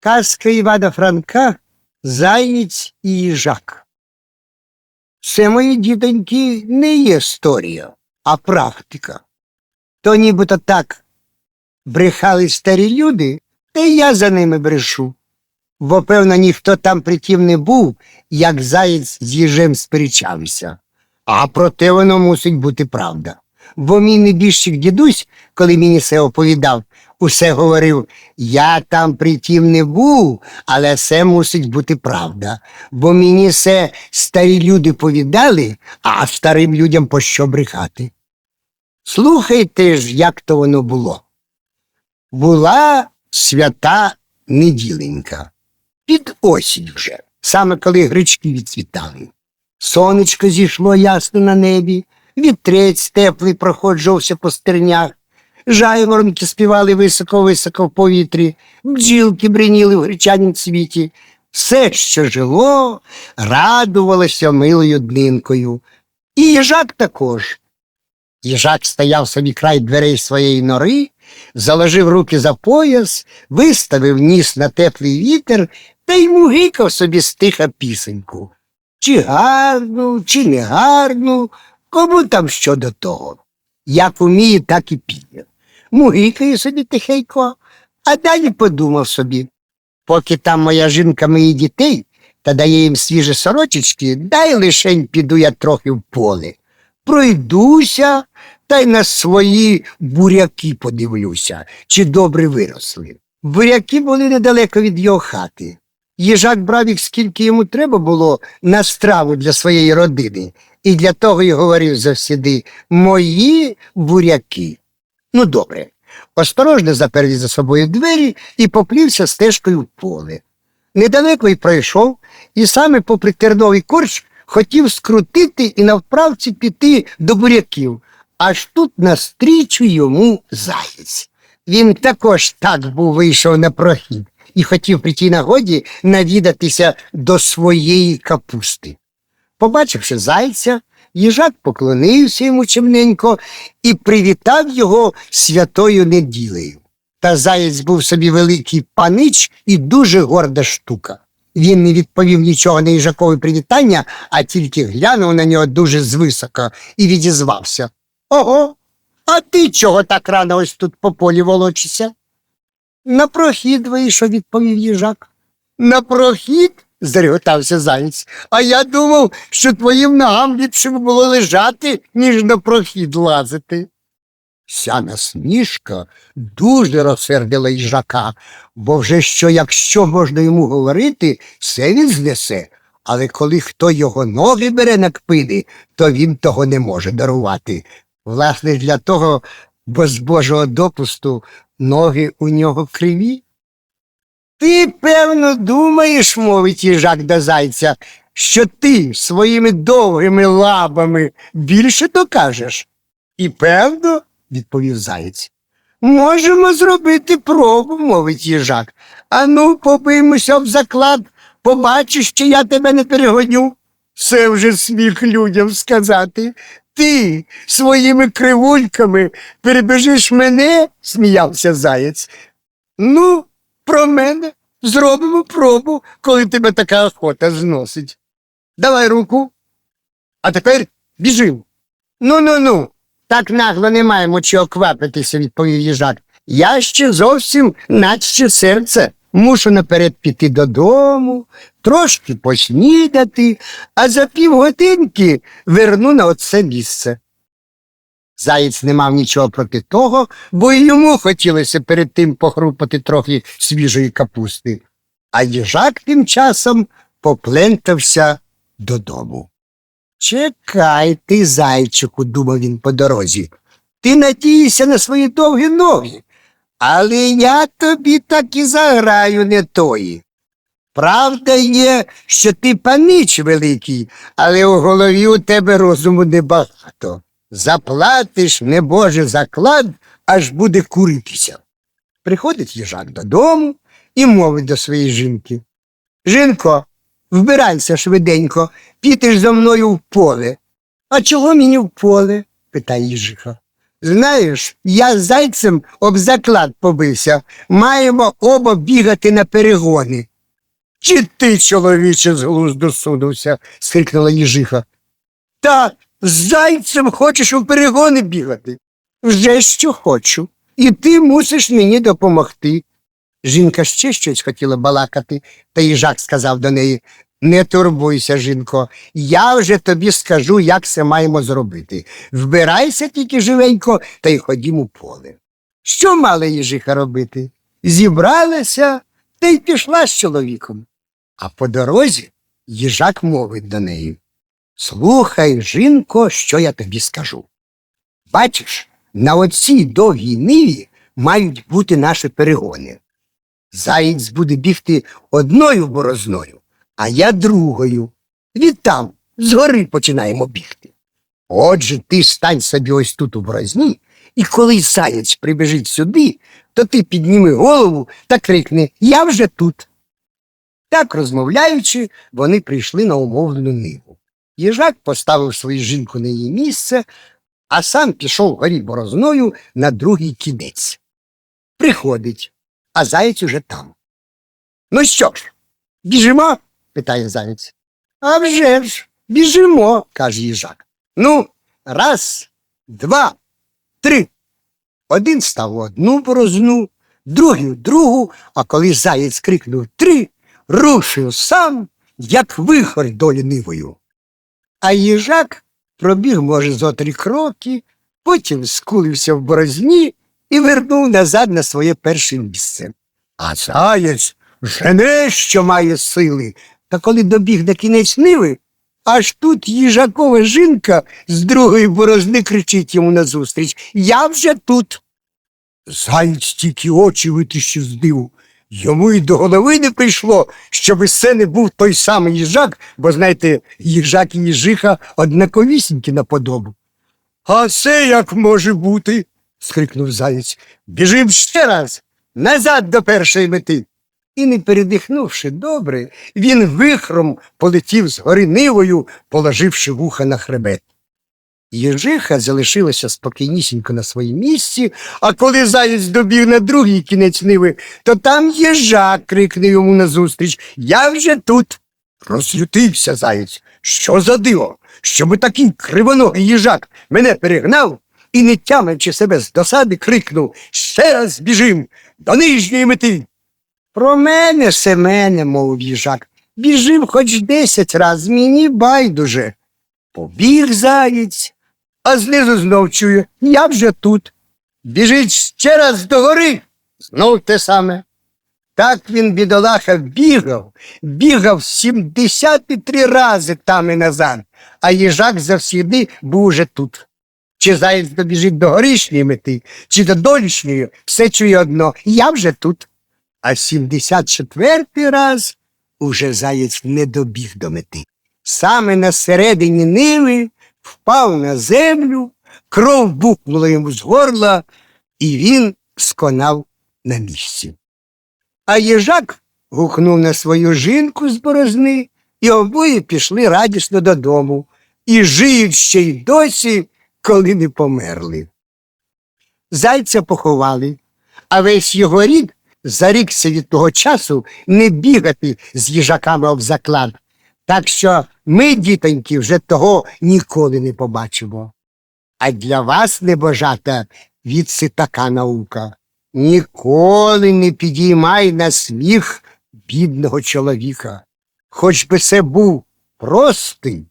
Казка Івана Франка Заєць і їжак. Це, мої дітоньки, не є історія, а практика. То нібито так брехали старі люди, та й я за ними брешу. Бо, певно, ніхто там притім не був, як заєць з їжем сперечався. А проте воно мусить бути правда. Бо мій небіжчик дідусь, коли мені це оповідав, усе говорив, я там притім не був, але це мусить бути правда. Бо мені це старі люди повідали, а старим людям по що брехати. Слухайте ж, як то воно було. Була свята неділенька. Під осінь вже, саме коли гречки відцвітали. Сонечко зійшло ясно на небі, вітрець теплий проходжувався по стернях, жайворонки співали високо-високо в повітрі, бджілки бриніли в гречанім цвіті. Все, що жило, радувалося милою днинкою. І їжак також. Їжак стояв собі край дверей своєї нори, заложив руки за пояс, виставив ніс на теплий вітер та й мугикав собі стиха пісеньку. Чи гарну, чи не гарну, кому там що до того. Як уміє, так і піє. Мугикає собі тихенько, а далі подумав собі. Поки там моя жінка мої дітей та дає їм свіжі сорочечки, дай лишень піду я трохи в поле. Пройдуся та й на свої буряки подивлюся, чи добре виросли. Буряки були недалеко від його хати. Їжак брав їх, скільки йому треба було на страву для своєї родини, і для того й говорив завсіди мої буряки. Ну, добре. Осторожно запер за собою двері і поплівся стежкою в поле. Недалеко й пройшов, і саме попри терновий корч хотів скрутити і навправці піти до буряків. Аж тут настрічу йому заєць. Він також так був вийшов на прохід і хотів при тій нагоді навідатися до своєї капусти. Побачивши зайця, їжак поклонився йому чимненько і привітав його святою неділею. Та заєць був собі великий панич і дуже горда штука. Він не відповів нічого на їжакове привітання, а тільки глянув на нього дуже звисока і відізвався. Ого, а ти чого так рано ось тут по полі волочишся? На прохід вийшов, відповів їжак. На прохід? Зареготався заєць. А я думав, що твоїм ногам ліпше було лежати, ніж на прохід лазити. Ця насмішка дуже розсердила їжака, бо вже що, якщо можна йому говорити, все він знесе. Але коли хто його ноги бере на кпини, то він того не може дарувати. Власне, для того, бо з Божого допусту ноги у нього криві. Ти, певно, думаєш, мовить їжак до зайця, що ти своїми довгими лабами більше докажеш. І певно, відповів заєць. Можемо зробити пробу, мовить їжак. Ану, побиймося в заклад, побачиш, чи я тебе не перегоню. Це вже сміх людям сказати. Ти своїми кривульками перебежиш мене, сміявся заєць. Ну, про мене зробимо пробу, коли тебе така охота зносить. Давай руку. А тепер біжим. Ну ну ну. Так нагло не маємо чого квапитися, відповів їжак. Я ще зовсім наче серце. Мушу наперед піти додому, трошки поснідати, а за півгодинки верну на оце місце. Заєць не мав нічого проти того, бо й йому хотілося перед тим похрупати трохи свіжої капусти. А їжак тим часом поплентався додому. Чекай ти, зайчику, думав він по дорозі. Ти надієшся на свої довгі ноги, але я тобі так і заграю не тої. Правда є, що ти панич великий, але у голові у тебе розуму небагато. Заплатиш, небоже, заклад, аж буде куритися. Приходить їжак додому і мовить до своєї жінки. Жінко, вбирайся швиденько, підеш зо мною в поле. А чого мені в поле? питає їжиха. Знаєш, я з зайцем об заклад побився. Маємо оба бігати на перегони. Чи ти, чоловіче, з глузду сунувся? скрикнула їжиха. Та з зайцем хочеш у перегони бігати? Вже що хочу. І ти мусиш мені допомогти. Жінка ще щось хотіла балакати, та їжак сказав до неї Не турбуйся, жінко, я вже тобі скажу, як це маємо зробити. Вбирайся тільки живенько та й ходім у поле. Що мала їжиха робити? Зібралася та й пішла з чоловіком. А по дорозі їжак мовить до неї Слухай, жінко, що я тобі скажу. Бачиш, на оцій довгій ниві мають бути наші перегони. Заєць буде бігти одною борозною, а я другою. Відтам згори починаємо бігти. Отже, ти стань собі ось тут у борозні, і коли заєць прибіжить сюди, то ти підніми голову та крикни Я вже тут. Так розмовляючи, вони прийшли на умовлену ниву. Їжак поставив свою жінку на її місце, а сам пішов горі борозною на другий кінець. Приходить, а заєць уже там. Ну що ж, біжимо? питає заєць. «А вже ж, біжимо, каже їжак. Ну, раз, два, три. Один став одну борозну, другий другу, а коли заєць крикнув три, рушив сам, як вихор долі нивою. А їжак пробіг, може, зо три кроки, потім скулився в борозні і вернув назад на своє перше місце. А заєць жене, що має сили. Та коли добіг на кінець ниви, аж тут їжакова жінка з другої борозни кричить йому назустріч Я вже тут. Заєць тільки очі витріщив з диву. Йому й до голови не прийшло, щоби це не був той самий їжак, бо, знаєте, їжак і їжиха однаковісінькі на подобу. А це як може бути? скрикнув заєць. Біжим ще раз, назад до першої мети. І, не передихнувши добре, він вихром полетів з гори нивою, положивши вуха на хребет. Єжиха залишилася спокійнісінько на своїм місці, а коли заєць добіг на другий кінець ниви, то там їжак крикнув йому назустріч Я вже тут. Розлютився заєць. Що за диво? Щоби такий кривоногий їжак мене перегнав і, не тямлячи себе з досади, крикнув Ще раз біжим до нижньої мети. Про мене, Семене, мовив їжак. Біжим хоч десять раз, мені байдуже. Побіг заєць, а знизу знов чує, я вже тут. Біжить ще раз до гори, знов те саме. Так він, бідолаха, бігав, бігав сімдесят і три рази там і назад, а їжак завсіди був уже тут. Чи заєць добіжить до горішньої мети, чи до долішньої, все чує одно, я вже тут. А сімдесят четвертий раз уже заєць не добіг до мети. Саме на середині ниви впав на землю, кров бухнула йому з горла, і він сконав на місці. А їжак гукнув на свою жінку з борозни, і обоє пішли радісно додому, і жиють ще й досі, коли не померли. Зайця поховали, а весь його рід зарікся від того часу не бігати з їжаками об заклад. Так що ми, дітоньки, вже того ніколи не побачимо. А для вас, небожата, відси така наука. Ніколи не підіймай на сміх бідного чоловіка. Хоч би це був простий,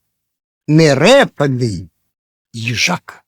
нерепаний їжак.